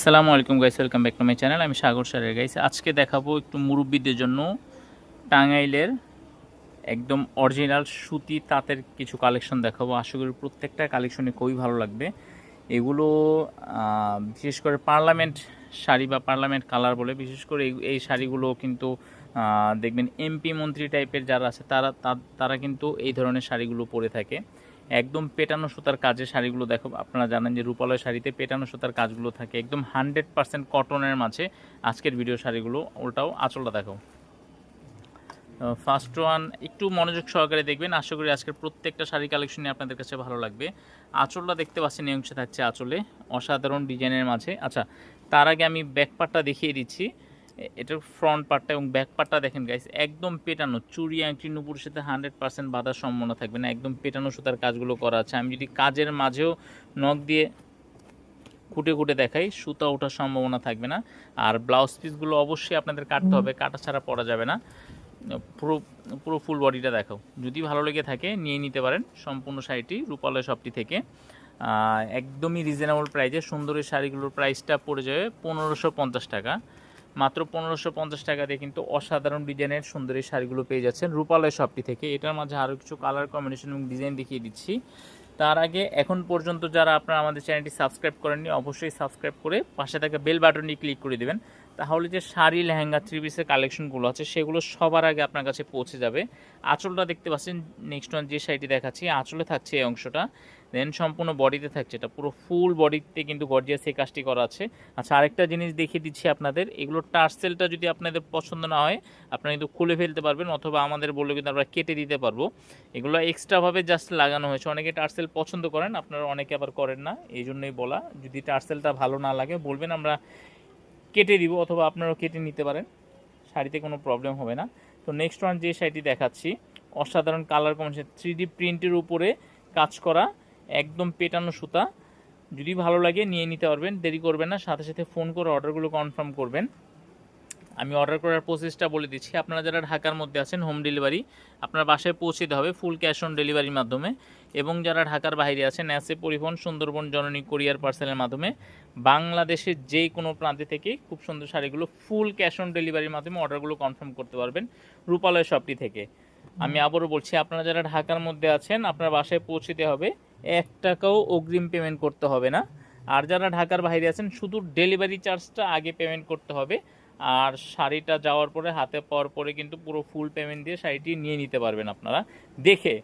সালামু আলাইকুম guys welcome back to my channel আমি সাগর সারের গাইস আজকে দেখাবো একটু মুরব্বীদের জন্য টাঙ্গাইলের একদম অরিজিনাল সুতি তাঁতের কিছু কালেকশন দেখাবো। আশা করি প্রত্যেকটা কালেকশনে খুবই ভালো লাগবে। এগুলো বিশেষ করে পার্লামেন্ট শাড়ি বা পার্লামেন্ট কালার বলে, বিশেষ করে এই- শাড়িগুলো কিন্তু দেখবেন এমপি মন্ত্রী টাইপের যারা আছে তারা তারা কিন্তু এই ধরনের শাড়িগুলো পরে থাকে। একদম পেটানো সুতার কাজে শাড়িগুলো দেখো, আপনারা জানেন যে রূপালয় শাড়িতে পেটানো সুতার কাজগুলো থাকে, একদম হান্ড্রেড পার্সেন্ট কটনের মাঝে আজকের ভিডিও শাড়িগুলো, ওটাও আঁচলটা দেখো। ফার্স্ট ওয়ান একটু মনোযোগ সহকারে দেখবেন, আশা করি আজকের প্রত্যেকটা শাড়ি কালেকশনই আপনাদের কাছে ভালো লাগবে। আঁচলটা দেখতে পাচ্ছেন, এই অংশে থাকছে আঁচলে, অসাধারণ ডিজাইনের মাঝে। আচ্ছা তার আগে আমি ব্যাক পার্টটা দেখিয়ে দিচ্ছি। এটার ফ্রন্ট পার্টটা এবং ব্যাক পার্টটা দেখেন গাইস একদম পেটানো চুরি আংটি নুপুরের সাথে হান্ড্রেড পার্সেন্ট বাধার সম্ভাবনা থাকবে না একদম পেটানো সুতার কাজগুলো করা আছে। আমি যদি কাজের মাঝেও নখ দিয়ে খুঁটে খুঁটে দেখাই সুতা ওঠার সম্ভাবনা থাকবে না। আর ব্লাউজ পিসগুলো অবশ্যই আপনাদের কাটতে হবে কাটা ছাড়া পরা যাবে না। পুরো পুরো ফুল বডিটা দেখাও। যদি ভালো লেগে থাকে নিয়ে নিতে পারেন সম্পূর্ণ শাড়িটি রূপালয় শপটি থেকে। একদমই রিজনেবল প্রাইসে সুন্দর এই শাড়িগুলোর প্রাইসটা পড়ে যাবে পনেরোশো পঞ্চাশ টাকা। মাত্র পনেরোশো পঞ্চাশ টাকা দিয়ে কিন্তু অসাধারণ ডিজাইনের সুন্দর এই শাড়িগুলো পেয়ে যাচ্ছেন রূপালয় শপটি থেকে। এটার মাঝে আরও কিছু কালার কম্বিনেশন এবং ডিজাইন দেখিয়ে দিচ্ছি। তার আগে এখন পর্যন্ত যারা আপনারা আমাদের চ্যানেলটি সাবস্ক্রাইব করেননি, অবশ্যই সাবস্ক্রাইব করে পাশে থাকা বেল বাটনটি ক্লিক করে দিবেন। তাহলে যে শাড়ি, লেহেঙ্গা থ্রি পিসের কালেকশনগুলো আছে, সেগুলো সবার আগে আপনার কাছে পৌঁছে যাবে। আঁচলটা দেখতে পাচ্ছেন নেক্সট ওয়ান যে শাড়িটি দেখাচ্ছি, আঁচলে থাকছে এই অংশটা। দেন সম্পূর্ণ বডিতে থাকছে। এটা পুরো ফুল বডিতে কিন্তু গর্জিয়াস এই কাজটি করা আছে। আচ্ছা আরেকটা জিনিস দেখিয়ে দিচ্ছি আপনাদের। এগুলো টার্সেলটা যদি আপনাদের পছন্দ না হয়, আপনারা কিন্তু খুলে ফেলতে পারবেন অথবা আমাদের বলে কিন্তু আমরা কেটে দিতে পারব। এগুলো এক্সট্রাভাবে জাস্ট লাগানো হয়েছে। অনেকে টার্সেল পছন্দ করেন, আপনারা অনেকে আবার করেন না। এই জন্যই বলা, যদি টার্সেলটা ভালো না লাগে, বলবেন আমরা কেটে দিব অথবা আপনারাও কেটে নিতে পারেন। শাড়িতে কোনো প্রবলেম হবে না। তো নেক্সট ওয়ান যে শাড়িটি দেখাচ্ছি, অসাধারণ কালার কম্বিনেশন থ্রি ডি প্রিন্টের উপরে কাজ করা একদম পেটানো সুতা। যদি ভালো লাগে নিয়ে নিতে পারবেন, দেরি করবেন না। সাথে সাথে ফোন করে অর্ডারগুলো কনফার্ম করবেন। আমি অর্ডার করার প্রসেসটা বলে দিচ্ছি। আপনারা যারা ঢাকার মধ্যে আছেন হোম ডেলিভারি আপনার বাসায় পৌঁছে দিতে হবে ফুল ক্যাশ অন ডেলিভারির মাধ্যমে। এবং যারা ঢাকার বাইরে আছেন অ্যাসে পরিবহন, সুন্দরবন, জননী কোরিয়ার পার্সেলের মাধ্যমে, বাংলাদেশের যে কোনো প্রান্তে থেকে খুব সুন্দর শাড়িগুলো ফুল ক্যাশ অন ডেলিভারির মাধ্যমে অর্ডারগুলো কনফার্ম করতে পারবেন রূপালয় শপটি থেকে। আমি আবারও বলছি, আপনারা যারা ঢাকার মধ্যে আছেন, আপনার বাসায় পৌঁছতে হবে এক টাকাও অগ্রিম পেমেন্ট করতে হবে না। আর যারা ঢাকার বাইরে আছেন, শুধু ডেলিভারি চার্জটা আগে পেমেন্ট করতে হবে। আর শাড়িটা যাওয়ার পরে, হাতে পাওয়ার পরে কিন্তু পুরো ফুল পেমেন্ট দিয়ে শাড়িটি নিয়ে নিতে পারবেন আপনারা। দেখে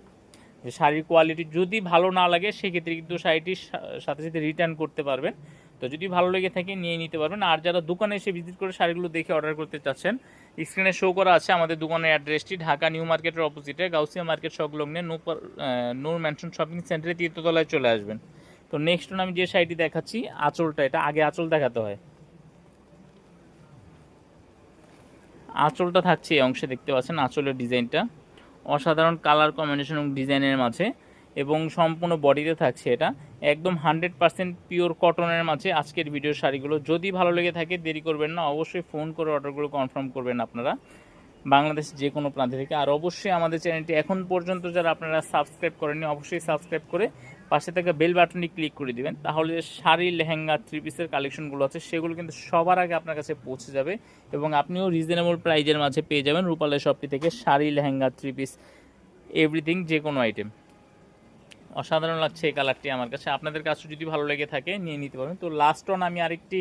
যে শাড়ির কোয়ালিটি যদি ভালো না লাগে, সেক্ষেত্রে কিন্তু শাড়িটির সাথে সাথে রিটার্ন করতে পারবেন। তো যদি ভালো লেগে থাকে, নিয়ে নিতে পারবেন। আর যারা দোকানে এসে ভিজিট করে শাড়িগুলো দেখে অর্ডার করতে চাচ্ছেন স্ক্রিনে শো করা আছে আমাদের দোকানের অ্যাড্রেসটি ঢাকা নিউ মার্কেটের অপোজিটে গাউসিয়া মার্কেট সংলগ্নে নূর নূর ম্যানশন শপিং সেন্টারে তীর্থতলায় চলে আসবেন। তো নেক্সট আমি যে শাড়িটি দেখাচ্ছি, আঁচলটা এটা, আগে আঁচল দেখাতে হয়। আঁচলটা থাকছে এই অংশে, দেখতে পাচ্ছেন আঁচলের ডিজাইনটা অসাধারণ কালার কম্বিনেশন এবং ডিজাইনের মাঝে এবং সম্পূর্ণ বডিতে থাকছে এটা। একদম হান্ড্রেড পার্সেন্ট পিওর কটনের মাঝে আজকের ভিডিওর শাড়িগুলো। যদি ভালো লেগে থাকে, দেরি করবেন না। অবশ্যই ফোন করে অর্ডারগুলো কনফার্ম করবেন আপনারা। বাংলাদেশ যে কোনো প্রান্ত থেকে। আর অবশ্যই আমাদের চ্যানেলটি এখন পর্যন্ত যারা আপনারা সাবস্ক্রাইব করেননি, অবশ্যই সাবস্ক্রাইব করে পাশে থাকা বেল বাটনটি ক্লিক করে দিবেন। তাহলে যে শাড়ি, লেহেঙ্গা থ্রি পিসের কালেকশনগুলো আছে, সেগুলো কিন্তু সবার আগে আপনার কাছে পৌঁছে যাবে এবং আপনিও রিজনেবল প্রাইজের মাঝে পেয়ে যাবেন রূপালয় শপটি থেকে sari, lehenga three piece everything যে কোনো আইটেম অসাধারণ লাগছে এই কালারটি আমার কাছে। আপনাদের কাছে যদি ভালো লেগে থাকে, নিয়ে নিতে পারবেন। তো লাস্ট অন আমি আরেকটি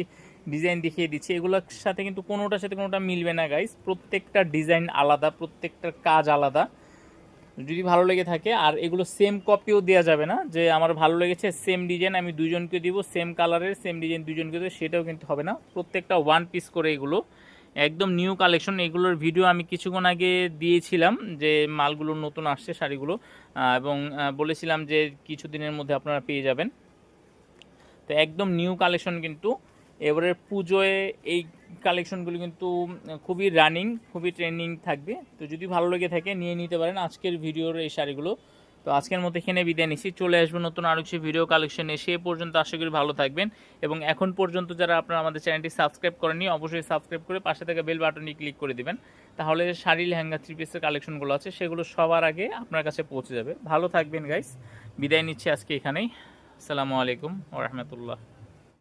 ডিজাইন দেখিয়ে দিচ্ছি। এগুলোর সাথে কিন্তু কোনোটার সাথে কোনোটা মিলবে না গাইস প্রত্যেকটা ডিজাইন আলাদা, প্রত্যেকটার কাজ আলাদা। যদি ভালো লেগে থাকে, আর এগুলো সেম কপিও দেওয়া যাবে না, যে আমার ভালো লেগেছে সেম ডিজাইন আমি দুজনকে দিব সেম কালারের সেম ডিজাইন দুজনকে দেবো, সেটাও কিন্তু হবে না। প্রত্যেকটা ওয়ান পিস করে এগুলো একদম নিউ কালেকশন এগুলোর ভিডিও আমি কিছুক্ষণ আগে দিয়েছিলাম যে মালগুলো নতুন আসছে শাড়িগুলো এবং বলেছিলাম যে কিছুদিনের মধ্যে আপনারা পেয়ে যাবেন। তো একদম নিউ কালেকশন কিন্তু, এবারের পুজোয় এই কালেকশনগুলো কিন্তু খুবই রানিং খুবই ট্রেন্ডিং থাকবে। তো যদি ভালো লেগে থাকে, নিয়ে নিতে পারেন আজকের ভিডিওর এই শাড়িগুলো। তো আজকের মতো এখানে বিদায় নিচ্ছি। চলে আসব নতুন আরও কিছু ভিডিও কালেকশন এ পর্যন্ত আশা করি ভালো থাকবেন। এবং এখন পর্যন্ত যারা আপনারা আমাদের চ্যানেলটি সাবস্ক্রাইব করেনি অবশ্যই সাবস্ক্রাইব করে পাশে থেকে বেল বাটনটি ক্লিক করে দিবেন। তাহলে শাড়ি, লেহেঙ্গা থ্রি পিসের কালেকশনগুলো আছে, সেগুলো সবার আগে আপনার কাছে পৌঁছে যাবে। ভালো থাকবেন গাইস বিদায় নিচ্ছি আজকে এখানেই। আসসালামু আলাইকুম ওরহমতুল্লাহ